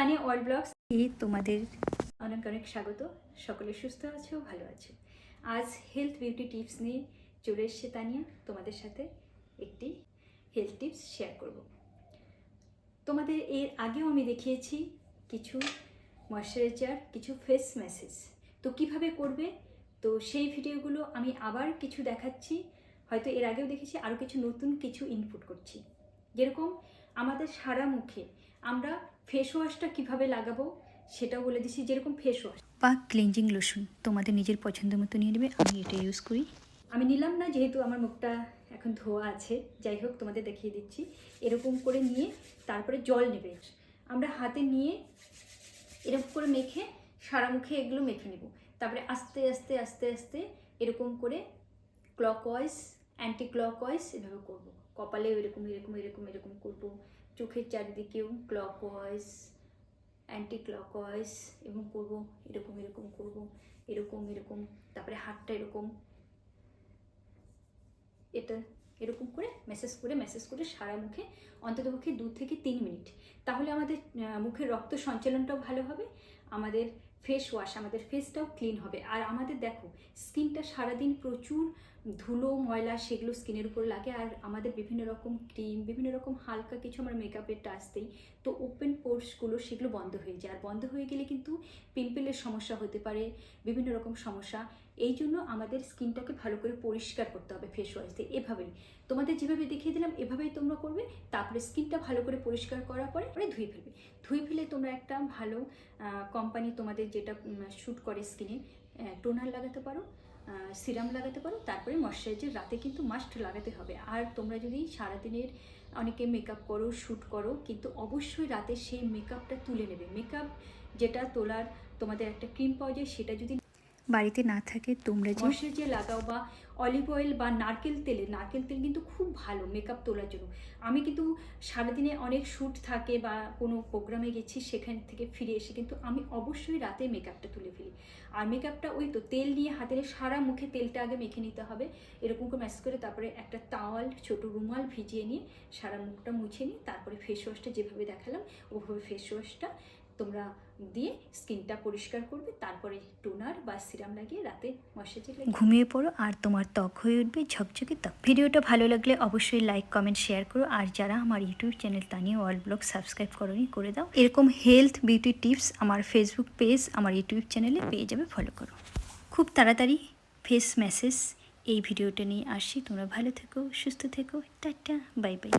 Tania all blogs এ তোমাদের অনেক অনেক স্বাগত। সকলে সুস্থ আছো ভালো আছো। আজ হেলথ বিউটি টিপস নিয়ে চলে এসছে তানিয়া। তোমাদের সাথে একটি হেলথ টিপস শেয়ার করব। তোমাদের এর আগেও আমি দেখিয়েছি কিছু ময়শ্চারাইজার কিছু ফেস ম্যাসেজ তো কীভাবে করবে? তো সেই ভিডিওগুলো আমি আবার কিছু দেখাচ্ছি। হয়তো এর আগেও দেখেছি আরও কিছু নতুন কিছু ইনপুট করছি। যেরকম আমাদের সারা মুখে আমরা ফেস ওয়াশটা কীভাবে লাগাবো সেটাও বলে দিচ্ছি যেরকম ফেস ওয়াশ বা ক্লিনজিং লোশন তোমাদের নিজের পছন্দ মতো নিয়ে নেবে আমি এটা ইউজ করি। আমি নিলাম না যেহেতু আমার মুখটা এখন ধোয়া আছে যাই হোক তোমাদের দেখিয়ে দিচ্ছি। এরকম করে নিয়ে তারপরে জল নেবে। আমরা হাতে নিয়ে এরকম করে মেখে সারা মুখে এগুলো মেখে নেব। তারপরে আস্তে আস্তে আস্তে আস্তে এরকম করে ক্লকওয়াইজ অ্যান্টি ক্লকওয়াইজ এভাবে করব। কপালেও এরকম এরকম এরকম এরকম করব। চোখের চারিদিকেও ক্লকওয়াইজ অ্যান্টি ক্লকওয়াইজ এবং করব, এরকম এরকম করব, এরকম এরকম, তারপরে হাতটা এরকম। এটা এরকম করে মেসেজ করে মেসেজ করে সারা মুখে, অন্ততপক্ষে দু থেকে তিন মিনিট। তাহলে আমাদের মুখের রক্ত সঞ্চালনটাও ভালো হবে। আমাদের ফেস ওয়াশ আমাদের ফেসটাও ক্লিন হবে। আর আমাদের দেখো, স্কিনটা সারাদিন প্রচুর ধুলো, ময়লা, সেগুলো স্কিনের উপর লাগে। আর আমাদের বিভিন্ন রকম ক্রিম বিভিন্ন রকম হালকা কিছু আমার মেকআপের টাচতেই তো ওপেন পোর্সগুলো সেগুলো বন্ধ হয়ে যায়। আর বন্ধ হয়ে গেলে কিন্তু পিম্পলের সমস্যা হতে পারে, বিভিন্ন রকম সমস্যা। এই জন্য আমাদের স্কিনটাকে ভালো করে পরিষ্কার করতে হবে ফেস ওয়াশ দিয়ে। এভাবেই। তোমাদের যেভাবে দেখিয়ে দিলাম, এভাবেই তোমরা করবে। তারপরে স্কিনটা ভালো করে পরিষ্কার করার পরে ধুয়ে ফেলবে। ধুয়ে ফেলে তোমরা একটা ভালো কোম্পানি তোমাদের যেটা শ্যুট করে স্কিনে টোনার লাগাতে পারো সিরাম লাগাতে পারো, তারপরে ময়শ্চারাইজার রাতে কিন্তু মাস্ট লাগাতে হবে। আর তোমরা যদি সারাদিনের অনেকে মেকআপ করো শ্যুট করো, কিন্তু অবশ্যই রাতে সেই মেকআপটা তুলে নেবে। মেকআপ যেটা তোলার, তোমাদের একটা ক্রিম পাওয়া যায়, সেটা যদি বাড়িতে না থাকে, তোমরা যে ময়শ্চারাইজার লাগাও বা অলিভ অয়েল বা নারকেল তেলে, নারকেল তেল কিন্তু খুব ভালো মেকআপ তোলার জন্য। আমি কিন্তু সারাদিনে অনেক শ্যুট থাকে বা কোনো প্রোগ্রামে গেছি, সেখান থেকে ফিরে এসে কিন্তু আমি অবশ্যই রাতে মেকআপটা তুলে ফেলি। আর মেকআপটা ওই তো, তেল নিয়ে হাতে সারা মুখে তেলটা আগে মেখে নিতে হবে। এরকম করে ম্যাস করে তারপরে একটা তাওয়াল, ছোট রুমাল ভিজিয়ে নিয়ে সারা মুখটা মুছে নিয়ে, তারপরে ফেস ওয়াশটা যেভাবে দেখালাম, ওভাবে ফেস ওয়াশটা তোমরা দিয়ে স্কিনটা পরিষ্কার করবে, তারপরে টোনার বা সিরাম লাগিয়ে রাতে ময়শ্চারাইজার লাগিয়ে ঘুমিয়ে পড়ো আর তোমার ত্বক হয়ে উঠবে ঝকঝকে ত্বক। ভিডিওটা ভালো লাগলে অবশ্যই লাইক কমেন্ট শেয়ার করো। আর যারা আমার ইউটিউব চ্যানেল তানিয়ে ওয়ার্ল্ড ব্লগ সাবস্ক্রাইব করোনি, করে দাও। এরকম হেলথ বিউটি টিপস আমার ফেসবুক পেজ আমার ইউটিউব চ্যানেলে পেয়ে যাবে ফলো করো। খুব তাড়াতাড়ি ফেস মেসেজ এই ভিডিওটা নিয়ে আসি তোমরা ভালো থেকো, সুস্থ থেকো। Tata bye bye